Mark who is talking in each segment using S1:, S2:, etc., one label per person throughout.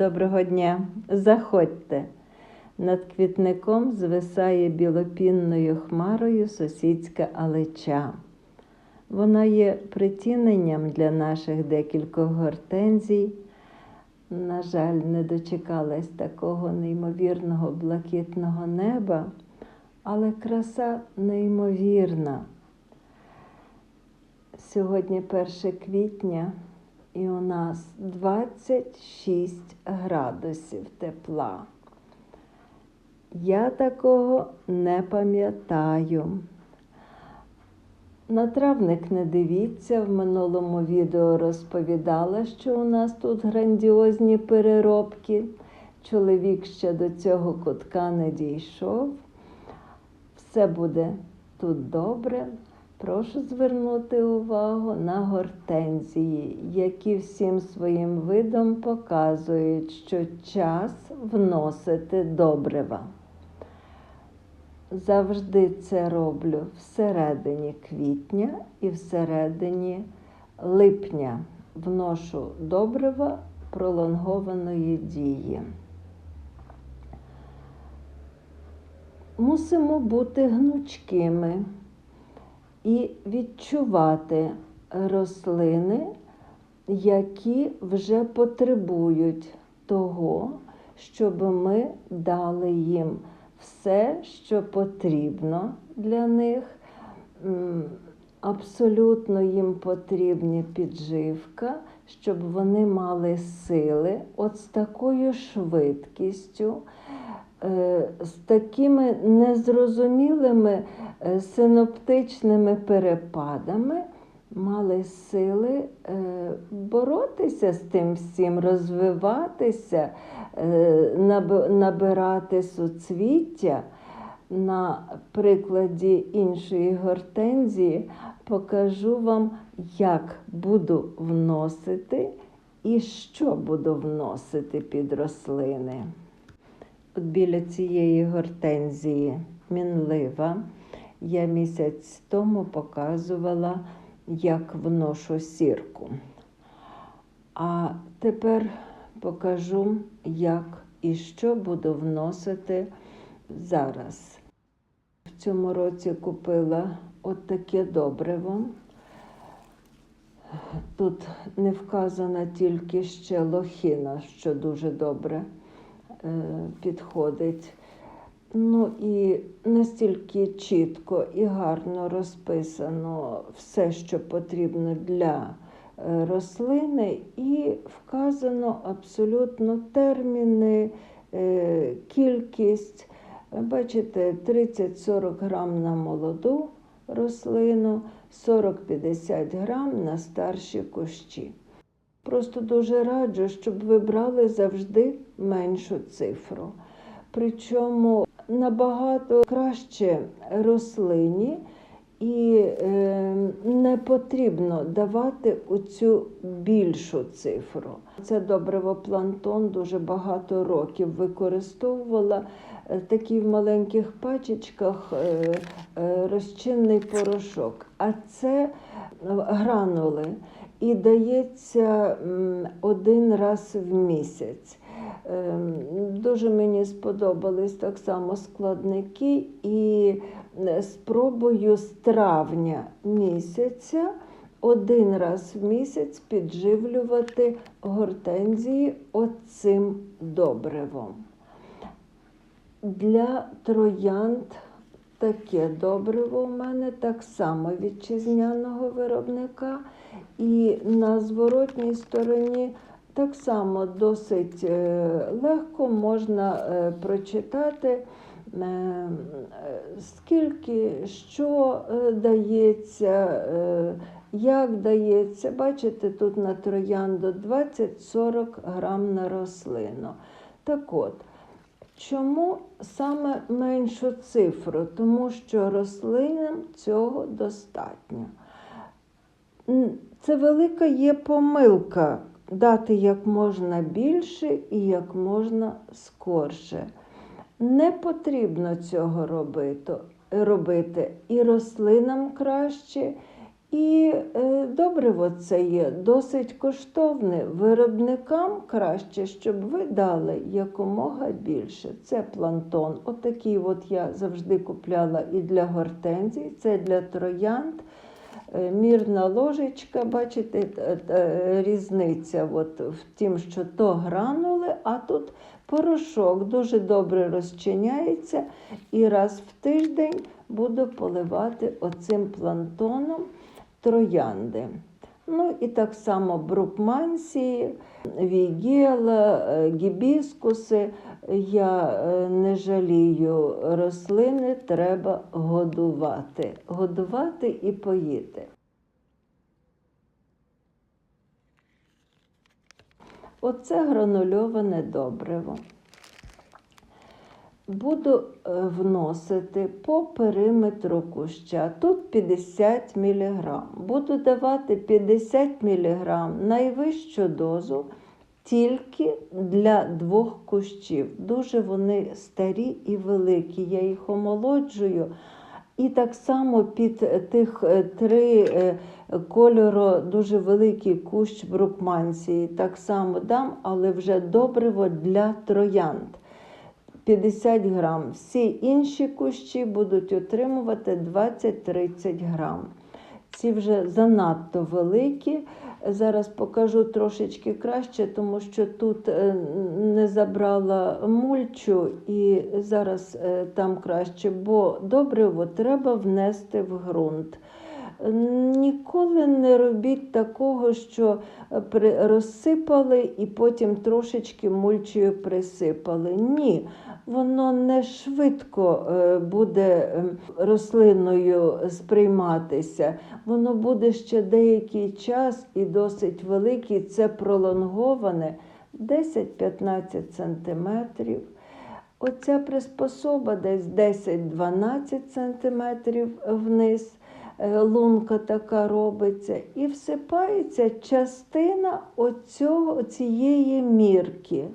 S1: Доброго дня! Заходьте. Над квітником звисає білопінною хмарою сусідська алеча. Вона є притіненням для наших декількох гортензій. На жаль, не дочекалась такого неймовірного блакитного неба, але краса неймовірна. Сьогодні 1 квітня, і у нас 26 градусів тепла. Я такого не пам'ятаю. На травник не дивіться, в минулому відео розповідала, що у нас тут грандіозні переробки. Чоловік ще до цього кутка не дійшов. Все буде тут добре. Прошу звернути увагу на гортензії, які всім своїм видом показують, що час вносити добрива. Завжди це роблю всередині квітня і всередині липня. Вношу добрива пролонгованої дії. Мусимо бути гнучкими і відчувати рослини, які вже потребують того, щоб ми дали їм все, що потрібно для них. Абсолютно їм потрібна підживка, щоб вони мали сили от з такою швидкістю, з такими незрозумілими е, синоптичними перепадами. Мали сили е, боротися з тим всім, розвиватися, набирати суцвіття. На прикладі іншої гортензії покажу вам, як буду вносити і що буду вносити під рослини. От біля цієї гортензії мінлива я місяць тому показувала, як вношу сірку. А тепер покажу, як і що буду вносити зараз. В цьому році купила от таке добриво. Тут не вказана тільки ще лохина, що дуже добре підходить. Ну і настільки чітко і гарно розписано все, що потрібно для е, рослини, і вказано абсолютно терміни, е, кількість. Бачите, 30-40 грам на молоду рослину, 40-50 грам на старші кущі. Просто дуже раджу, щоб ви брали завжди меншу цифру. Причому набагато краще рослині і е, не потрібно давати оцю більшу цифру. Це добриво плантон дуже багато років використовувала е, такий в маленьких пачечках е, е, розчинний порошок, а це гранули і дається один раз в місяць. Ем, дуже мені сподобались так само складники, і спробую з травня місяця один раз в місяць підживлювати гортензії оцим добривом. Для троянд таке добриво у мене так само вітчизняного виробника, і на зворотній стороні. Так само досить е, легко можна е, прочитати, е, скільки що дається, як дається. Бачите, тут на троянду 20-40 грам на рослину. Так от, чому саме меншу цифру? Тому що рослинам цього достатньо. Це велика є помилка дати як можна більше і як можна скорше. Не потрібно цього робити. робити. І рослинам краще, І е, добриво це є досить коштовне. Виробникам краще, щоб ви дали якомога більше. Це плантон. Отакий от я завжди купляла і для гортензій, це для троянд. Е, Мірна ложечка, бачите, т- т- різниця от в тім, що то гранули, а тут порошок дуже добре розчиняється. І раз в тиждень буду поливати оцим плантоном троянди. Ну і так само брукмансії, вігела, е, гібіскуси. Я е, не жалію рослини, треба годувати. Годувати і поїти. Оце гранульоване добриво. Буду е, вносити по периметру куща. Тут 50 мг. Буду давати 50 мг найвищу дозу тільки для двох кущів. Дуже вони старі і великі. Я їх омолоджую. І так само під тих е, три е, кольору дуже великий кущ брукмансії. Так само дам, але вже добриво для троянд. 50 грам. Всі інші кущі будуть отримувати 20-30 грам. Ці вже занадто великі. Зараз покажу трошечки краще, тому що тут е, не забрала мульчу і зараз е, там краще, бо добриво треба внести в ґрунт. Ніколи не робіть такого, що е, розсипали і потім трошечки мульчею присипали. Ні, воно не швидко е, буде ем, рослиною сприйматися. Воно буде ще деякий час і досить великий. Це пролонговане 10-15 сантиметрів. Оця приспособа десь 10-12 сантиметрів вниз. Е, Лунка така робиться, і всипається частина оцього, цієї мірки.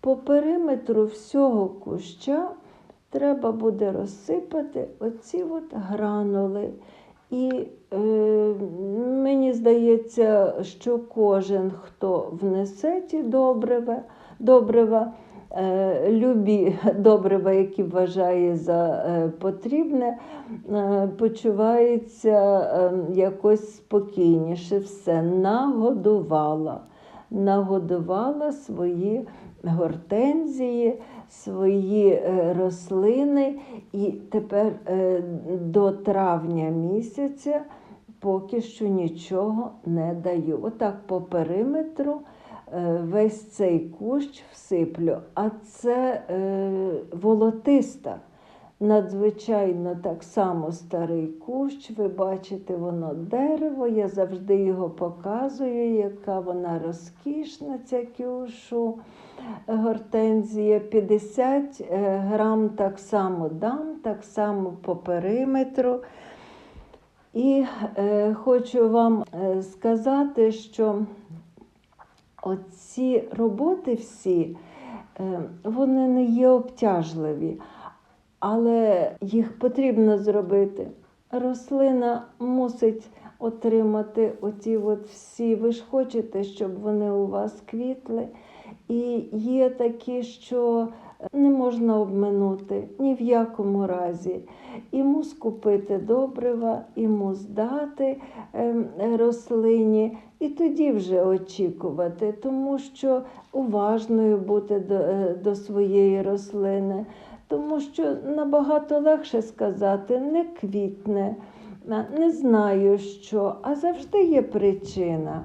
S1: По периметру всього куща треба буде розсипати оці от гранули. І е, мені здається, що кожен, хто внесе ті добрива, добрива любі добрива, які вважає за е, потрібне, е, почувається е, якось спокійніше. Все нагодувала. Нагодувала свої гортензії, свої е, рослини, і тепер е, до травня місяця поки що нічого не даю. Отак по периметру е, весь цей кущ всиплю, а це е, волотиста. Надзвичайно так само старий кущ, ви бачите, воно дерево. Я завжди його показую, яка вона розкішна, ця кюшу. Гортензія 50 е, грам так само дам, так само по периметру. І е, хочу вам е, сказати, що оці роботи всі, е, вони не є обтяжливі, але їх потрібно зробити. Рослина мусить отримати оті от всі. Ви ж хочете, щоб вони у вас квітли. І є такі, що не можна обминути ні в якому разі. Йому скупити добрива, йому здати ем, рослині, і тоді вже очікувати, тому що уважною бути до, е, до своєї рослини, тому що набагато легше сказати не квітне, не знаю що, а завжди є причина.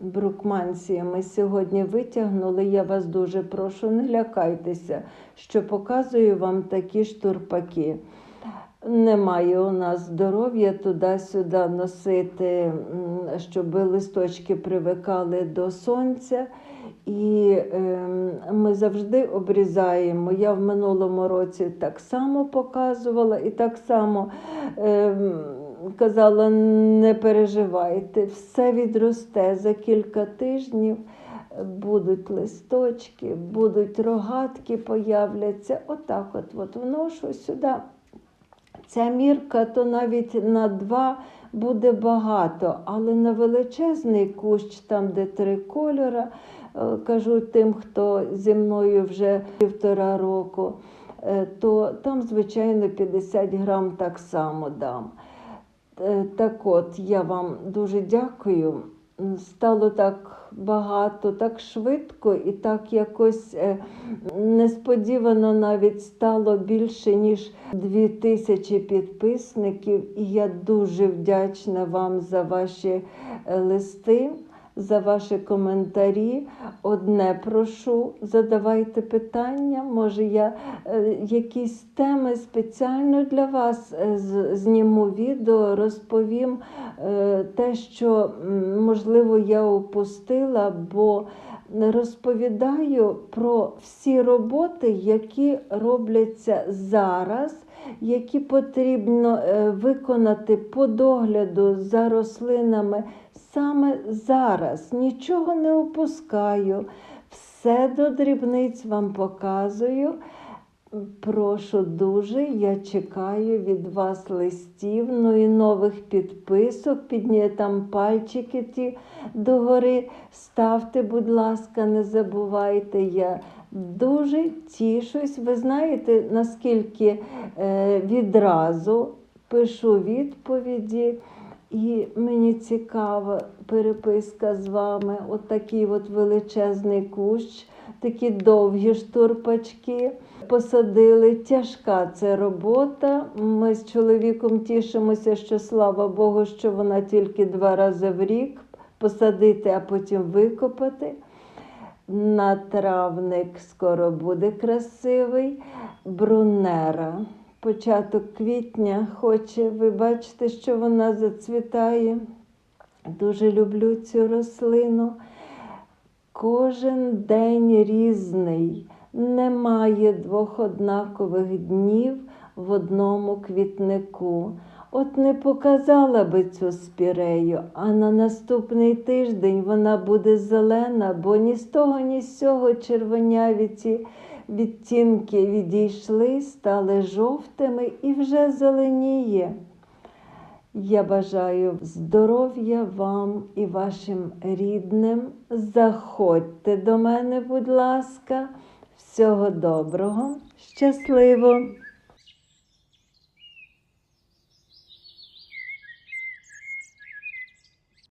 S1: Брукмансія ми сьогодні витягнули. Я вас дуже прошу, не лякайтеся, що показую вам такі штурпаки. Немає у нас здоров'я туди-сюди носити, щоб листочки привикали до сонця. І ем, завжди обрізаємо. Я в минулому році так само показувала і так само ем, казала: не переживайте, все відросте за кілька тижнів. Будуть листочки, будуть рогатки, появляться. Отак от, от вношу сюди Ця мірка то навіть на два буде багато, але на величезний кущ, там, де три кольора, е, кажу тим, хто зі мною вже півтора року, е, то там, звичайно, 50 грам так само дам. Е, Так от, я вам дуже дякую. Стало так багато, так швидко і так якось е, несподівано навіть стало більше, ніж дві тисячі підписників. І я дуже вдячна вам за ваші е, листи, за ваші коментарі. Одне прошу, задавайте питання. Може, я е, якісь теми спеціально для вас е, зніму відео, розповім е, те, що можливо я упустила, бо розповідаю про всі роботи, які робляться зараз, які потрібно виконати по догляду за рослинами саме зараз. Нічого не опускаю, все до дрібниць вам показую. Прошу дуже, я чекаю від вас листів, ну і нових підписок. Підні там пальчики ті догори. Ставте, будь ласка, не забувайте. Я дуже тішусь. Ви знаєте, наскільки е, відразу пишу відповіді. І мені цікава переписка з вами. От такий от величезний кущ, такі довгі штурпачки. Посадили. Тяжка це робота. Ми з чоловіком тішимося, що слава Богу, що вона тільки два рази в рік посадити, а потім викопати. На травник скоро буде красивий. Брунера. Початок квітня хоче. Ви бачите, що вона зацвітає. Дуже люблю цю рослину. Кожен день різний. Немає двох однакових днів в одному квітнику. От не показала би цю спірею, а на наступний тиждень вона буде зелена, бо ні з того, ні з цього червоняві ці відтінки відійшли, стали жовтими і вже зеленіє. Я бажаю здоров'я вам і вашим рідним. Заходьте до мене, будь ласка. Всього доброго, щасливо!